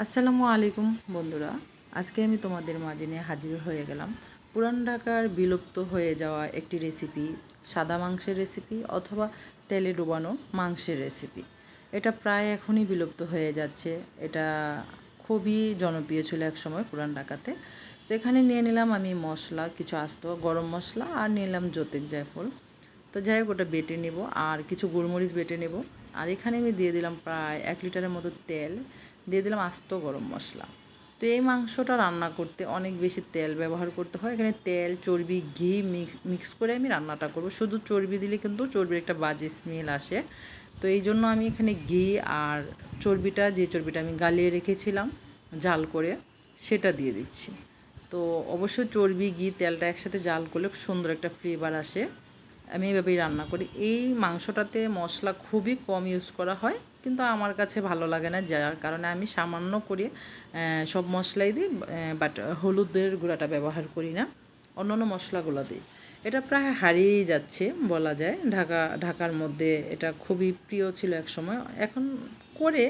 আসসালামু আলাইকুম বন্ধুরা। আজকে আমি তোমাদের মাঝে নিয়ে হাজির হয়ে গেলাম। পুরান ঢাকার বিলুপ্ত হয়ে যাওয়া একটি রেসিপি সাদা মাংসের রেসিপি অথবা তেলে ডুবানো মাংসের রেসিপি এটা প্রায় এখনই বিলুপ্ত হয়ে যাচ্ছে। এটা খুবই জনপ্রিয় ছিল এক সময় পুরান ঢাকাতে। তো এখানে নিয়ে নিলাম আমি মশলা, কিছু আস্ত গরম মশলা আর নিয়ে নিলাম জ্যোতিক জায়ফল। তো যাই হোক, ওটা বেটে নেব আর কিছু গোলমরিচ বেটে নেব। আর এখানে আমি দিয়ে দিলাম প্রায় এক লিটারের মতো তেল। দিয়ে দিলাম আস্ত গরম মশলা। তো এই মাংসটা রান্না করতে অনেক বেশি তেল ব্যবহার করতে হয়। এখানে তেল, চর্বি, ঘি মিক্স করে আমি রান্নাটা করব। শুধু চর্বি দিলে কিন্তু চর্বির একটা বাজে স্মেল আসে। তো এই জন্য আমি এখানে ঘি আর চর্বিটা, যে চর্বিটা আমি গালিয়ে রেখেছিলাম জাল করে, সেটা দিয়ে দিচ্ছি। তো অবশ্যই চর্বি, ঘি, তেলটা একসাথে জাল করলে সুন্দর একটা ফ্লেভার আসে। আমি এইভাবেই রান্না করি। এই মাংসটাতে মশলা খুবই কম ইউজ করা হয়, কিন্তু আমার কাছে ভালো লাগে না যার কারণে আমি সামান্য করে সব মশলাই দিই বাট হলুদের গুঁড়াটা ব্যবহার করি না। অন্য অন্য মশলাগুলো দিই। এটা প্রায় হারিয়েই যাচ্ছে বলা যায়। ঢাকা, ঢাকার মধ্যে এটা খুবই প্রিয় ছিল এক সময় এখন করে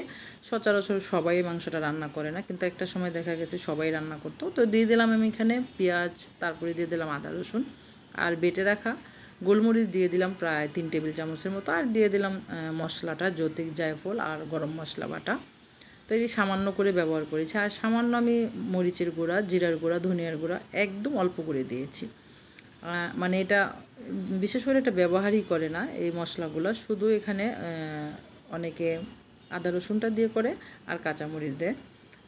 সচরাচর সবাই মাংসটা রান্না করে না, কিন্তু একটা সময় দেখা গেছে সবাই রান্না করতো। তো দিয়ে দিলাম আমি এখানে পেঁয়াজ, তারপরে দিয়ে দিলাম আদা রসুন। আর বেটে রাখা গোলমরিচ দিয়ে দিলাম প্রায় তিন টেবিল চামচের মতো, আর দিয়ে দিলাম মশলাটা জ্যোতিক জায়ফল আর গরম মশলা বাটা। তো এই সামান্য করে ব্যবহার করেছি, আর সামান্য আমি মরিচের গুঁড়া, জিরার গুঁড়া, ধনিয়ার গুঁড়া একদম অল্প করে দিয়েছি। মানে এটা বিশেষ করে এটা ব্যবহারই করে না এই মশলাগুলো, শুধু এখানে অনেকে আদা রসুনটা দিয়ে করে আর কাঁচামরিচ দেয়।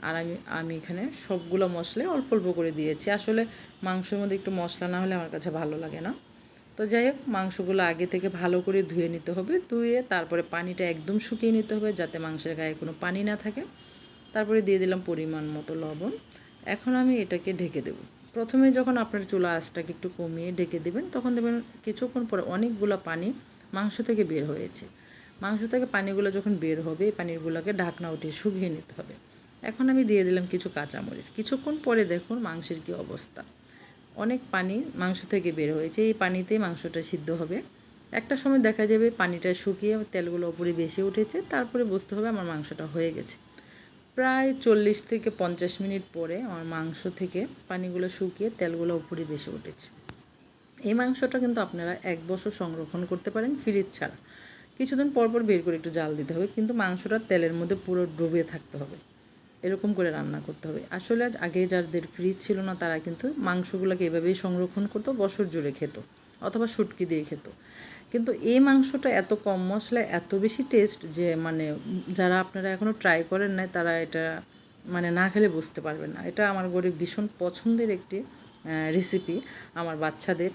আর আমি আমি এখানে সবগুলো মশলাই অল্প অল্প করে দিয়েছি। আসলে মাংসের মধ্যে একটু মশলা না হলে আমার কাছে ভালো লাগে না। তো যাই হোক, মাংসগুলো আগে থেকে ভালো করে ধুয়ে নিতে হবে। ধুয়ে তারপরে পানিটা একদম শুকিয়ে নিতে হবে যাতে মাংসের গায়ে কোনো পানি না থাকে। তারপরে দিয়ে দিলাম পরিমাণ মতো লবণ। এখন আমি এটাকে ঢেকে দেব। প্রথমে যখন আপনার চুলা আঁচটাকে একটু কমিয়ে ঢেকে দেবেন, তখন দেবেন কিছুক্ষণ পরে অনেকগুলো পানি মাংস থেকে বের হয়েছে। মাংস থেকে পানিগুলো যখন বের হবে, এই পানিগুলোকে ঢাকনা উঠিয়ে শুকিয়ে নিতে হবে। এখন আমি দিয়ে দিলাম কিছু কাঁচামরিচ। কিছুক্ষণ পরে দেখুন মাংসের কী অবস্থা। অনেক পানি মাংস থেকে বের হয়েছে। এই পানিতেই মাংসটা সিদ্ধ হবে। একটা সময় দেখা যাবে পানিটা শুকিয়ে তেলগুলো উপরে বেশি উঠেছে, তারপরে বুঝতে হবে আমার মাংসটা হয়ে গেছে। প্রায় চল্লিশ থেকে পঞ্চাশ মিনিট পরে আমার মাংস থেকে পানিগুলো শুকিয়ে তেলগুলো উপরে বেশি উঠেছে। এই মাংসটা কিন্তু আপনারা এক বছর সংরক্ষণ করতে পারেন ফ্রিজ ছাড়া। কিছুদিন পর পর বের করে একটু জাল দিতে হবে, কিন্তু মাংসটা তেলের মধ্যে পুরো ডুবে থাকতে হবে। এরকম করে রান্না করতে হবে। আসলে আজ আগে যাদের ফ্রিজ ছিল না, তারা কিন্তু মাংসগুলোকে এভাবেই সংরক্ষণ করতো, বছর জুড়ে খেত অথবা শুটকি দিয়ে খেত। কিন্তু এই মাংসটা এত কম মশলায় এত বেশি টেস্ট যে মানে যারা আপনারা এখনও ট্রাই করেন না তারা এটা মানে না খেলে বুঝতে পারবেন না। এটা আমার গরিব ভীষণ পছন্দের একটি রেসিপি আমার বাচ্চাদের।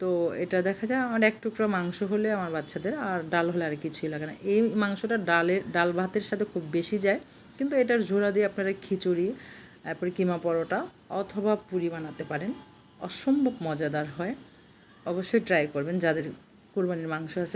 তো এটা দেখা যায় আমার এক টুকরো মাংস হলে আমার বাচ্চাদের, আর ডাল হলে আর কিছুই লাগে না। এই মাংসটা ডালে, ডাল ভাতের সাথে খুব বেশি যায়, কিন্তু এটার ঝোড়া দিয়ে আপনারা খিচুড়ি, তারপরে কিমা পরোটা অথবা পুরি বানাতে পারেন। অসম্ভব মজাদার হয়। অবশ্যই ট্রাই করবেন, যাদের কোরবানির মাংস আছে।